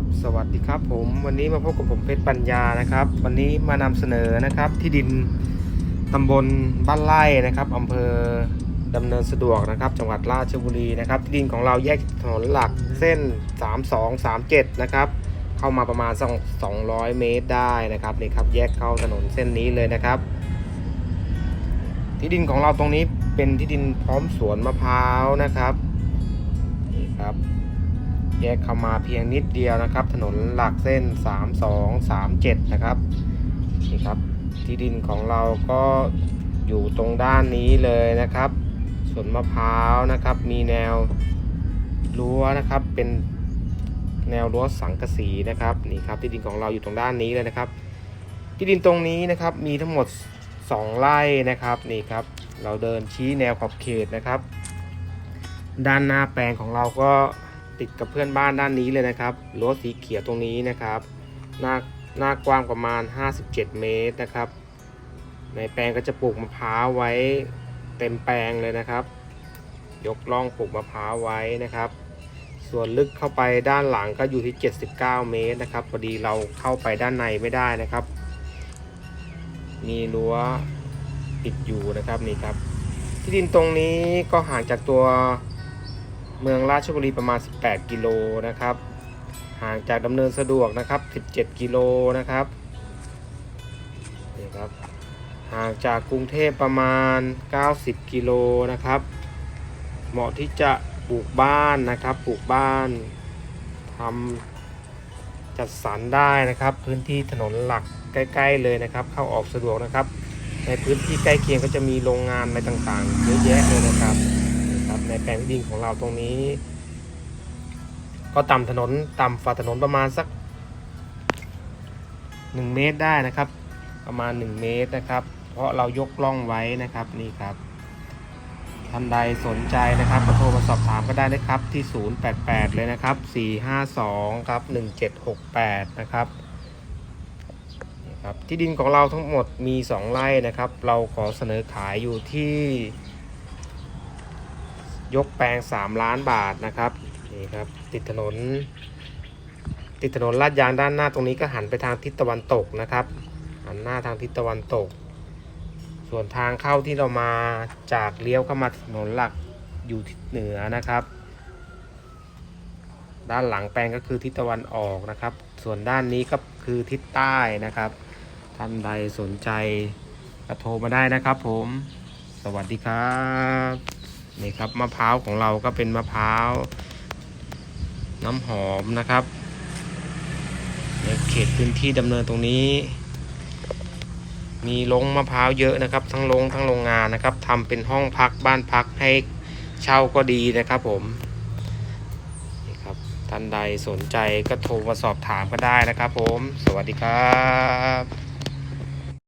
บสวัสดีครับผมวันนี้มาพบกับผมเพชรปัญญานะครับ วันนี้มานำเสนอนะครับที่ดินตำบลบ้านไร่นะครับอำเภอดำเนินสะดวกนะครับ จังหวัดราชบุรีนะครับที่ดินของเราแยกถนนหลักเส้น 3237 นะครับเข้ามาประมาณ2 200 เมตรได้นะครับนี่ครับแยกเข้าถนนเส้นนี้เลยนะครับ ที่ดินของเราตรงนี้เป็นที่ดินพร้อมสวนมะพร้าวนะครับนี่ครับ แยกเข้ามาเพียงนิดเดียวนะครับ ถนนหลักเส้น 3237 นะครับนี่ครับที่ดินของเราก็อยู่ตรงด้านนี้เลยนะครับสวนมะพร้าวนะครับ มีแนวรั้วนะครับเป็นแนวรั้วสังกะสีนะครับนี่ครับที่ดินของเราอยู่ตรงด้านนี้เลยนะครับ ที่ดินตรงนี้นะครับมีทั้งหมด 2 ไร่นะครับนี่ครับ เราเดินชี้แนวขอบเขตนะครับ ด้านหน้าแปลงของเราก็ ติดกับเพื่อนบ้านด้านนี้เลยนะครับรั้วสีเขียวตรงนี้นะครับหน้าหน้ากว้างประมาณ 57 เมตรนะครับ ในแปลงก็จะปลูกมะพร้าวไว้เต็มแปลงเลยนะครับ ยกล่องปลูกมะพร้าวไว้นะครับ ส่วนลึกเข้าไปด้านหลังก็อยู่ที่ 79 เมตรนะครับพอดีเราเข้าไปด้านในไม่ได้นะครับ มีรั้วปิดอยู่นะครับนี่ครับ ที่ดินตรงนี้ก็ห่างจากตัว เมืองราชบุรีประมาณ 18 กิโลนะครับ ห่างจากดำเนินสะดวกนะครับ 17 กิโลนะครับนี่ครับห่างจากกรุงเทพประมาณ 90 กิโลนะครับ เหมาะที่จะปลูกบ้านนะครับปลูกบ้านทำจัดสรรได้นะครับ พื้นที่ถนนหลักใกล้ ๆ เลยนะครับ เข้าออกสะดวกนะครับ ในพื้นที่ใกล้เคียงก็จะมีโรงงานอะไรต่างๆเยอะแยะเลยนะครับ นะครับในแปลงที่ดินของเราตรงนี้ ก็ต่ำถนนต่ำฝ่าถนนประมาณสัก 1 เมตรได้นะครับ ประมาณ 1 เมตรนะครับ เพราะเรายกล่องไว้นะครับนี่ครับท่านใดสนใจนะครับก็โทรมาสอบถามก็ได้นะครับ ที่ 088 เลยนะครับ 452 ครับ 1768 นะครับครับที่ดินของเราทั้งหมดมี 2 ไร่นะครับ เราขอเสนอขายอยู่ที่ ยกแปลง 3 ล้านบาทนะครับนี่ครับติดถนน ติดถนนลาดยางด้านหน้าตรงนี้ก็หันไปทางทิศตะวันตกนะครับ หันหน้าทางทิศตะวันตก ส่วนทางเข้าที่เรามาจากเลี้ยวเข้ามาถนนหลักอยู่ทิศเหนือนะครับ ด้านหลังแปลงก็คือทิศตะวันออกนะครับ ส่วนด้านนี้ก็คือทิศใต้นะครับท่านใดสนใจก็โทรมาได้นะครับผม สวัสดีครับ นี่ครับมะพร้าวของเราก็เป็นมะพร้าว น้ำหอมนะครับในเขตพื้นที่ดำเนินตรงนี้ มีลงมะพร้าวเยอะนะครับ ทั้งลงทั้งโรงงานนะครับทำเป็นห้องพักบ้านพักให้เช่าก็ดีนะครับผมนี่ครับท่านใดสนใจก็โทรมาสอบถามก็ได้นะครับผม สวัสดีครับ